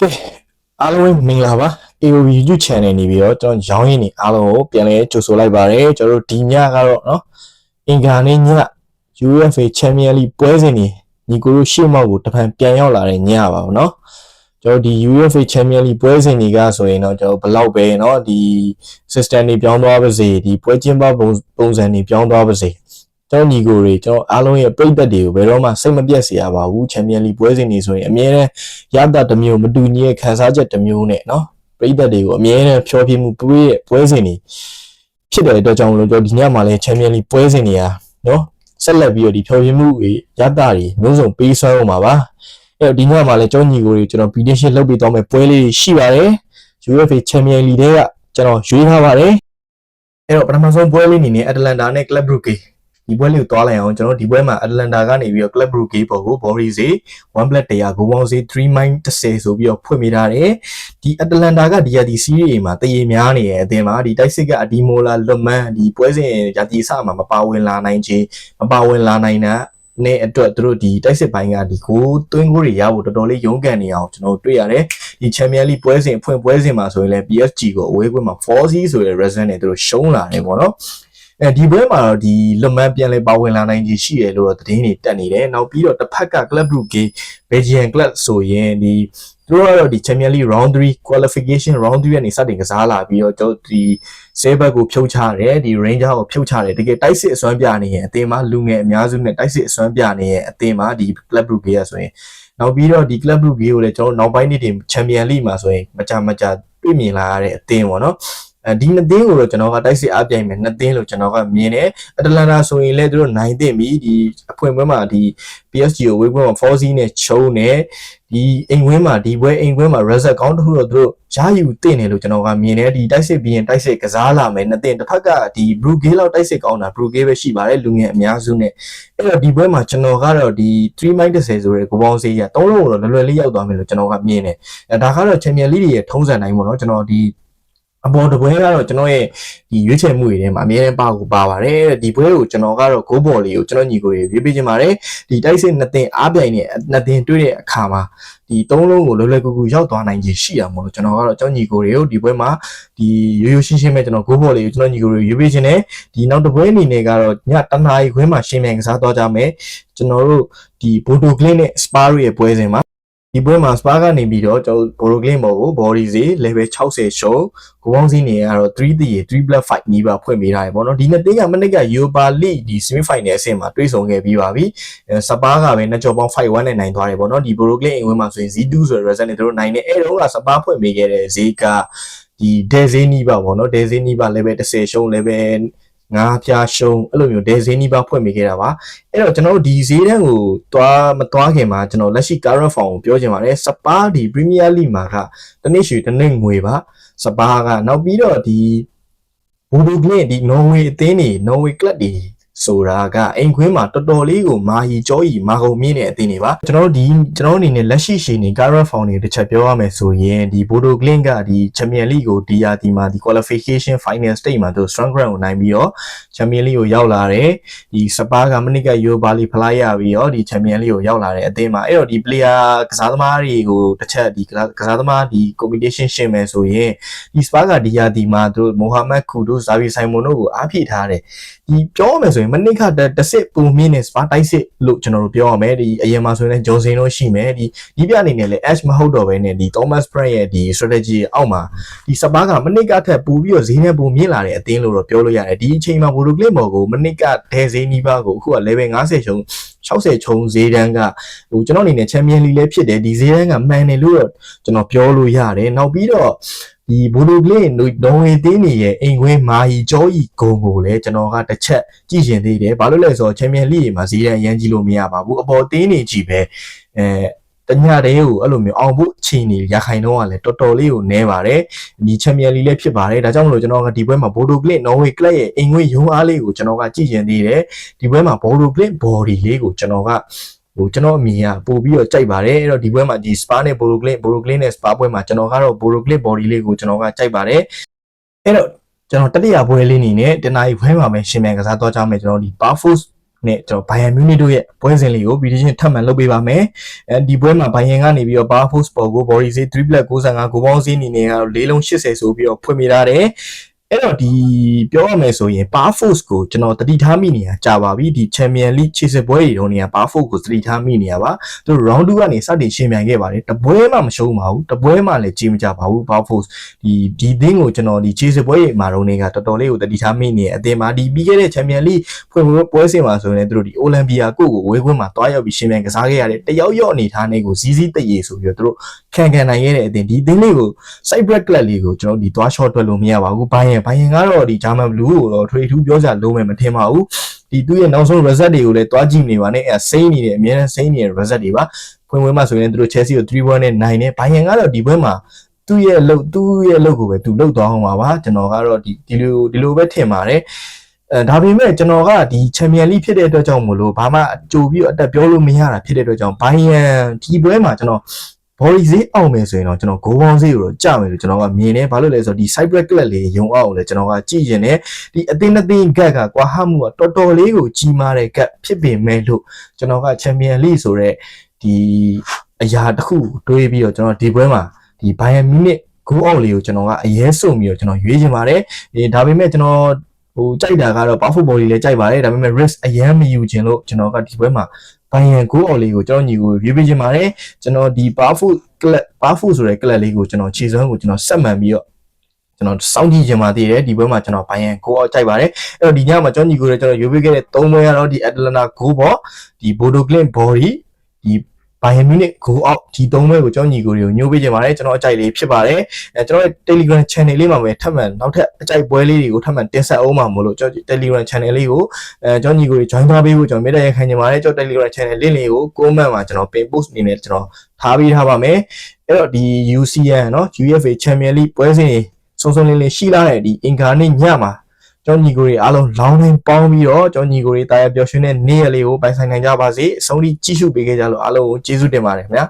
ကဲအားလုံးပဲမင်္ဂလာပါ AOB YouTube channel နေပြီးတော့ကျွန်တော်ရောင်းရင်းနေအားလုံးကိုပြန်လဲကြိုဆိုလိုက်ပါတယ်ကျွန်တော်တို့ဒီညကတော့เนาะအင်္ဂါနေ့ည UEFA Champions League ပွဲစဉ်နေညီကိုတို့ရှေ့မောက်ကိုတဖန်ပြန်ရောက်လာတဲ့ညပါဘူးเนาะကျွန်တော်ဒီ UEFA Champions League ပွဲစဉ်တွေကဆိုရင်တော့ကျွန်တော်ဘယ်လောက်ပဲเนาะဒီ system တွေပြောင်းသွားပါစေဒီပွဲကျင်းပပုံပုံစံတွေပြောင်းသွားပါစေ ကျွန်တော်ညီကိုတွေကျွန်တော်အားလုံးရဲ့ပြည့်သက်တွေကိုဘယ်တော့မှစိတ်မပြတ်စေရပါဘူး Champions League ပွဲစဉ်တွေဆိုရင်အမြဲတမ်း ရတာတစ်မျိုးမတူညီတဲ့ခံစားချက်တစ်မျိုးနဲ့เนาะပရိသတ်တွေကိုအမြဲတမ်းဖြောပြမှုတွေးရဲ့ပွဲစဉ်တွေဖြစ်တဲ့အတွက်ကြောင့်မလို့ကျွန်တော်ဒီညမှာလဲချန်ပီယံလိပွဲစဉ်တွေဟာเนาะဆက်လက်ပြီးတော့ဒီဖြောပြမှုတွေရတာတွေမျိုးစုံပေးဆွဲအောင်ပါပါအဲ့တော့ဒီညမှာလဲကျွန်တော်ညီကိုတွေကျွန်တော် prediction လုပ်ပေးသွားမယ်ပွဲလေးတွေရှိပါတယ် UEFA Champions League တွေကကျွန်တော်ရွေးထားပါတယ်အဲ့တော့ပထမဆုံးပွဲလေးအနေနဲ့ Atlanta နဲ့ Club Brugge ဒီပွဲလေးကိုသွားလိုက်အောင်ကျွန်တော်ဒီပွဲမှာ Atlanta ကနေပြီးတော့ Club Brugge ပေါ်ကို Boris 1 black 100ဂိုးပေါင်းစေး3 mine 30ဆိုပြီးတော့ဖွင့်မိထားတယ်ဒီ Atlanta ကဒီရဒီ series မှာတရေများနေရဲ့အတင်မှာဒီ တိုက်စစ်ကအဒီမိုလာလွတ်မန်းဒီပွဲစဉ်ရာဒီစမှာမပါဝင်လာနိုင်ခြင်းမပါဝင်လာနိုင်တာနဲ့အတွက်သူတို့ဒီတိုက်စစ်ပိုင်းကဒီကိုသွင်းကိုတွေရဖို့တော်တော်လေးရုန်းကန်နေအောင်ကျွန်တော်တွေ့ရတယ်ဒီ Champions League ပွဲစဉ်အဖွင့်ပွဲစဉ်မှာဆိုရင်လည်း PSG ကိုအဝေးကွင်းမှာ 4C ဆိုတဲ့ result နဲ့သူတို့ရှုံးလာတယ်ပေါ့နော် အဲဒီပွဲမှာတော့ဒီလွတ်မန်းပြန်လဲပါဝင်လာနိုင်ခြင်းရှိရလို့တော့သတင်းတွေတက်နေတယ်နောက်ပြီးတော့တစ်ဖက်က Club Brugge Belgian Club ဆိုရင်ဒီသူတို့ကတော့ဒီ Champions League Round 3 qualification Round 3ကနေစတင်ကစားလာပြီးတော့ကျွန်တော်ဒီဆေးဘက်ကိုဖြုတ်ချတယ်ဒီ Ranger ကိုဖြုတ်ချတယ်တကယ်တိုက်စစ်အစွမ်းပြနေရင်အသင်းမှာလူငယ်အများစုနဲ့တိုက်စစ်အစွမ်းပြနေရင်အသင်းမှာဒီ Club Brugge ရဆိုရင်နောက်ပြီးတော့ဒီ Club Brugge ကိုလည်းကျွန်တော်နောက်ပိုင်းနှစ်တွေ Champions League မှာဆိုရင်မကြမကြတွေ့မြင်လာရတဲ့အသင်းပေါ့နော် အဲဒီနှစ်သင်းကိုတော့ကျွန်တော်ကတိုက်စစ်အပြိုင်မယ်နှစ်သင်းလို့ကျွန်တော်ကမြင်တယ်အတလန်တာဆိုရင်လည်းသူတို့နိုင်သင့်ပြီဒီအဖွင့်ပွဲမှာဒီ PSG ကိုဝေးပွဲမှာ 4C နဲ့ချုံးနေဒီအိမ်ဝင်းမှာဒီပွဲအိမ်ဝင်းမှာ result ကောင်းတစ်ခုတော့သူတို့ရယူတင်တယ်လို့ကျွန်တော်ကမြင်တယ်ဒီတိုက်စစ်ပြီးရင်တိုက်စစ်ကစားလာမယ်နှစ်သင်းတစ်ဖက်ကဒီ Brugge လောက်တိုက်စစ်ကောင်းတာ Brugge ပဲရှိပါတယ်လူငယ်အများစုနဲ့အဲ့တော့ဒီပွဲမှာကျွန်တော်ကတော့ဒီ3 minus 30ဆိုတဲ့ကိုပေါင်းစေးရသုံးလုံးတော့လွယ်လွယ်လေးရောက်သွားမယ်လို့ကျွန်တော်ကမြင်တယ်အဲဒါကတော့ Champions League ရဲ့ထုံးစံတိုင်းပေါ့နော်ကျွန်တော်ဒီ အပေါ်တပွဲကတော့ကျွန်တော်ရဲ့ဒီရွေးချယ်မှုတွေထဲမှာအများအားပါကိုပါပါတယ်ဒီပွဲကိုကျွန်တော်ကတော့ဂိုးဘော်လေးကိုကျွန်တော်ညီကိုတွေရွေးပေးခြင်းပါတယ်ဒီတိုက်စစ်နှစ်သင်းအားပြိုင်နဲ့နှစ်သင်းတွေ့တဲ့အခါမှာဒီသုံးလုံးကိုလွယ်လွယ်ကူကူရောက်သွားနိုင်ခြင်းရှိရမို့လို့ကျွန်တော်ကတော့ကျွန်တော်ညီကိုတွေကိုဒီပွဲမှာဒီရိုးရိုးရှင်းရှင်းပဲကျွန်တော်ဂိုးဘော်လေးကိုကျွန်တော်ညီကိုတွေရွေးပေးခြင်းနဲ့ဒီနောက်တစ်ပွဲအနေနဲ့ကတော့ညတနာရီခွဲမှာရှင်းမြန်ကစားသွားကြမယ်ကျွန်တော်တို့ဒီဘိုတိုကလင်းနဲ့စပါရီရဲ့ပွဲစဉ်မှာ ဒီပွဲမှာ Spa ကနေပြီးတော့ကျွန်တော် Boroglim ဘောကို body စီ level 60ရှုံးကိုပေါင်းစီနေရတော့3တည်3 black fight နီးပါဖွင့်ပေးထားတယ်ပေါ့နော်ဒီနှစ်တင်းကမနစ်က Europa League ဒီ semi final အဆင့်မှာတွေ့ဆုံခဲ့ပြီးပါပြီအဲစပါးကပဲနှစ်ကြော်ပေါင်း5-1နဲ့နိုင်သွားတယ်ပေါ့နော်ဒီ Boroglim အိမ်ဝင်းမှာဆိုရင် Z2 ဆိုတဲ့ result နဲ့တို့နိုင်တယ်အဲ့တော့ကစပါးဖွင့်ပေးခဲ့တဲ့ဈေးကဒီဒဲဈေးနီးပါပေါ့နော်ဒဲဈေးနီးပါ level 10ရှုံး level ငါးပြားရှုံးအဲ့လိုမျိုးဒဲဈေးနီးပါဖွင့်ပေးခဲ့တာပါအဲ့တော့ကျွန်တော်တို့ဒီဈေးတန်းကိုသွားမသွားခင်မှာကျွန်တော်လက်ရှိ current form ကိုပြောချင်ပါတယ်စပါးဒီ Premier League မှာကတနည်းရွှေတနည်းငွေပါစပါးကနောက်ပြီးတော့ဒီဘူဒူကလင်ဒီ Norway အသင်းတွေ Norway club တွေ ဆိုတာကအိမ်ခွင်းမှာတော်တော်လေးကိုမာဟီကြောကြီးမာကုန်မြင့်တဲ့အသင်းတွေပါကျွန်တော်တို့ဒီကျွန်တော်တို့အနေနဲ့လက်ရှိရှိနေ current form တွေတစ်ချက်ပြောရမယ်ဆိုရင်ဒီ Bodo Glint ကဒီ Champion League ကိုဒီရာဒီမှာဒီ qualification final stage မှာသူ strong ground ကိုနိုင်ပြီးတော့ Champion League ကိုရောက်လာတယ်ဒီစပါးကမနစ်က Europa League ဖလားရပြီးတော့ဒီ Champion League ကိုရောက်လာတဲ့အသင်းမှာအဲ့တော့ဒီ player ကစားသမားတွေကိုတစ်ချက်ဒီကစားသမားဒီ competition ရှင်းမယ်ဆိုရင်ဒီစပါးကဒီရာဒီမှာသူမိုဟာမက်ခူတို့ဇာဗီဆိုင်မွန်တို့ကိုအားဖြည့်ထားတယ်ဒီပြောရမယ်ဆိုရင်မနစ်ကတစ်စစ်ပုံမြင့်နဲ့စပါးတိုက်စစ်လို့ကျွန်တော်တို့ပြောရမယ်ဒီအရင်မှာဆိုရင်ဂျွန်စင်တို့ရှိမယ်ဒီဒီပြအနေနဲ့လည်း Ash မဟုတ်တော့ဘဲနဲ့ဒီ Thomas Frank ရဲ့ဒီ strategy အောက်မှာဒီစပါးကမနစ်ကထက်ပိုပြီးတော့ဈေးနဲ့ပိုမြင့်လာတဲ့အသင်းလို့တော့ပြောလို့ရတယ်ဒီအချိန်မှာဘူဒိုကလစ်မော်ကိုမနစ်ကဒဲဈေးနီးပါးကိုအခုက level 50ချုံ60ချုံဈေးတန်းကဟိုကျွန်တော်အနေနဲ့ Champion League လည်းဖြစ်တယ်ဒီဈေးတန်းကမှန်တယ်လို့တော့ကျွန်တော်ပြောလို့ရတယ်နောက်ပြီးတော့ ဒီဘူဒိုကလင်နော်ဝေတင်းနေရဲ့အိမ်ခွင်းမာဟီကျောဤဂုံကိုလည်းကျွန်တော်ကတစ်ချက်ကြည့်ရှင်သေးတယ်ဘာလို့လဲဆိုတော့ချန်ပီယံလိမှာဈေးတန်းရမ်းကြီးလို့မရပါဘူးအပေါ်တင်းနေကြည့်ပဲအဲတညတည်းကိုအဲ့လိုမျိုးအောင်ဖို့အချိန်နေရခိုင်တော့ကလည်းတော်တော်လေးကိုနဲပါတယ်ဒီချန်ပီယံလိလည်းဖြစ်ပါတယ်ဒါကြောင့်မလို့ကျွန်တော်ကဒီပွဲမှာဘိုဒိုကလင်နော်ဝေကလပ်ရဲ့အိမ်ခွင်းရုံးအားလေးကိုကျွန်တော်ကကြည့်ရှင်သေးတယ်ဒီပွဲမှာဘိုဒိုကလင်ဘော်ဒီလေးကိုကျွန်တော်က ဟိုကျွန်တော်အမြင်ကပို့ပြီးတော့ကြိုက်ပါတယ်အဲ့တော့ဒီပွဲမှာဒီ Spa နဲ့ Boroglen Boroglen နဲ့ Spa ပွဲမှာကျွန်တော်ကတော့ Boroglen body လေးကိုကျွန်တော်ကကြိုက်ပါတယ်အဲ့တော့ကျွန်တော်တတိယပွဲလေးအနေနဲ့တနအီခွဲမှာပဲရှင်မြန်ကစားသွားကြမယ်ကျွန်တော်ဒီ Barfus နဲ့ကျွန်တော်ဘိုင်ယန်မြူနစ်တို့ရဲ့ပွဲစဉ်လေးကိုဗီဒီယိုထပ်မံလုပ်ပေးပါမယ်အဲဒီပွဲမှာဘိုင်ယန်ကနေပြီးတော့ဘာဖိုးစပေါ်ကို body ဈေး3 black 65ကိုပေါင်းဈေးအနေနဲ့ကတော့၄လုံး80ဆိုပြီးတော့ဖွင့်ပြထားတယ် အဲ့တော့ဒီပြောရမယ်ဆိုရင် Power Force ကိုကျွန်တော်တတိထားမိနေရကြာပါပြီဒီ Champion League ခြေစစ်ပွဲတွေတုန်းက Power Force ကိုတတိထားမိနေရပါသူတို့ round 2ကနေစတင်ရှင်းပြိုင်ခဲ့ပါတယ်တပွဲမှမရှုံးပါဘူးတပွဲမှလည်းကြီးမကြပါဘူး Power Force ဒီဒီသင်းကိုကျွန်တော်ဒီခြေစစ်ပွဲတွေမှာတုန်းကတော်တော်လေးကိုတတိထားမိနေအသင်းမှာဒီပြီးခဲ့တဲ့ Champion League ဖွင့်ပွဲစဉ်မှာဆိုရင်လည်းသူတို့ဒီ Olympia ကိုကိုဝေးခွင့်မှာတွားရောက်ပြီးရှင်းပြိုင်ကစားခဲ့ရတဲ့တယောက်ယော့အနေထားနဲ့ကိုဇီးဇီးတရေဆိုပြီးတော့သူတို့ခံခံနိုင်ခဲ့တဲ့အသင်းဒီသင်းလေးကို Cyber Club လေးကိုကျွန်တော်ဒီတွား short တွက်လို့မရပါဘူးဘိုင်းရန်ဘိုင်းရန်ကတော့ဒီ German Blue ကိုတော့ထွေထူးပြောစရာလုံးမယ်မထင်ပါဘူးဒီသူ့ရဲ့နောက်ဆုံး result တွေကိုလည်းတွားကြည့်နေပါနဲ့အဲစိမ့်နေတယ်အများနဲ့စိမ့်နေတဲ့ result တွေပါဖွင့်ပွဲမှာဆိုရင်သူတို့ Chelsea ကို3-1နဲ့နိုင်တယ်ဘိုင်းရန်ကတော့ဒီပွဲမှာသူ့ရဲ့လုပ်သူ့ရဲ့လုပ်ကိုပဲသူလုပ်သွားအောင်ပါပါကျွန်တော်ကတော့ဒီဒီလိုဒီလိုပဲထင်ပါတယ်အဲဒါပေမဲ့ကျွန်တော်ကဒီ Champion League ဖြစ်တဲ့အတွက်ကြောင့်မလို့ဘာမှအကြိုပြီးတော့အတက်ပြောလို့မရတာဖြစ်တဲ့အတွက်ကြောင့်ဘိုင်းရန်ဒီပွဲမှာကျွန်တော် body ဈေးအောင်မယ်ဆိုရင်တော့ကျွန်တော် go on ဈေးကိုတော့ကြမယ်လို့ကျွန်တော်ကမြင်တယ်ဘာလို့လဲဆိုတော့ဒီ cyber club လေးရုံအောင်ကိုလည်းကျွန်တော်ကကြည့်ရင်လည်းဒီအသင်းအသင်း gap ကကွာဟမှုကတော်တော်လေးကိုကြီးမားတဲ့ gap ဖြစ်ပေမဲ့လို့ကျွန်တော်က champion league ဆိုတော့ဒီအရာတစ်ခုတွေးပြီးတော့ကျွန်တော်ဒီပွဲမှာဒီ Bayern Munich go out လေးကိုကျွန်တော်ကအရေးဆုံးပြီးတော့ကျွန်တော်ရွေးချင်ပါတယ်ဒီဒါပေမဲ့ကျွန်တော်ဟိုကြိုက်တာကတော့ powerful body လည်းကြိုက်ပါတယ်ဒါပေမဲ့ risk အရန်မယူခြင်းလို့ကျွန်တော်ကဒီပွဲမှာ ဘိုင်ယန်ကိုအော်လေးကိုကျွန်တော်ညီကိုရွေးပေးခြင်းပါတယ်ကျွန်တော်ဒီ powerful club powerful ဆိုတဲ့ club လေးကိုကျွန်တော်ခြေစွမ်းကိုကျွန်တော်ဆက်မှန်ပြီးတော့ကျွန်တော်စောင့်ကြည့်ခြင်းပါသေးတယ်ဒီပွဲမှာကျွန်တော်ဘိုင်ယန်ကိုအော်ကြိုက်ပါတယ်အဲ့တော့ဒီညမှာကျွန်တော်ညီကိုလည်းကျွန်တော်ရွေးပေးခဲ့တဲ့၃ပွဲကတော့ဒီ Atlanta Go ပေါ့ဒီ Bodo Glimt Body ဒီ Bayern Munich go out ဒီသုံးဘက်ကိုကျွန်တော်ညီကိုတွေကိုညှိုးပေးကြပါတယ်ကျွန်တော်အကြိုက်လေးဖြစ်ပါတယ်အဲကျွန်တော်ရဲ့ Telegram channel လေးမှာပဲထပ်မံနောက်ထပ်အကြိုက်ပွဲလေးတွေကိုထပ်မံတင်ဆက်အောင်ပါမို့လို့ကျွန်တော် Telegram channel လေးကိုအဲကျွန်တော်ညီကိုတွေ join သွားပေးဖို့ကျွန်တော်မေတ္တာရက်ခံချင်ပါတယ်ကျွန်တော် Telegram channel link လေးကို comment မှာကျွန်တော် pin post အနေနဲ့ကျွန်တော်ထားပေးထားပါမယ်အဲ့တော့ဒီ UCN เนาะ UFA Champion League ပွဲစဉ်တွေစုံစုံလင်းလင်းရှိလာတဲ့ဒီအင်္ဂါနေ့ညမှာ ကျောင်းညီကိုတွေအားလုံးလောင်းတိုင်းပေါင်းပြီးတော့ကျောင်းညီကိုတွေတာယာပျော်ရွှင်တဲ့နေ့ရက်လေးကိုပိုင်ဆိုင်နိုင်ကြပါစေအဆုံးထိကြည့်ရှုပေးခဲ့ကြလို့အားလုံးကိုကျေးဇူးတင်ပါတယ်ခင်ဗျာ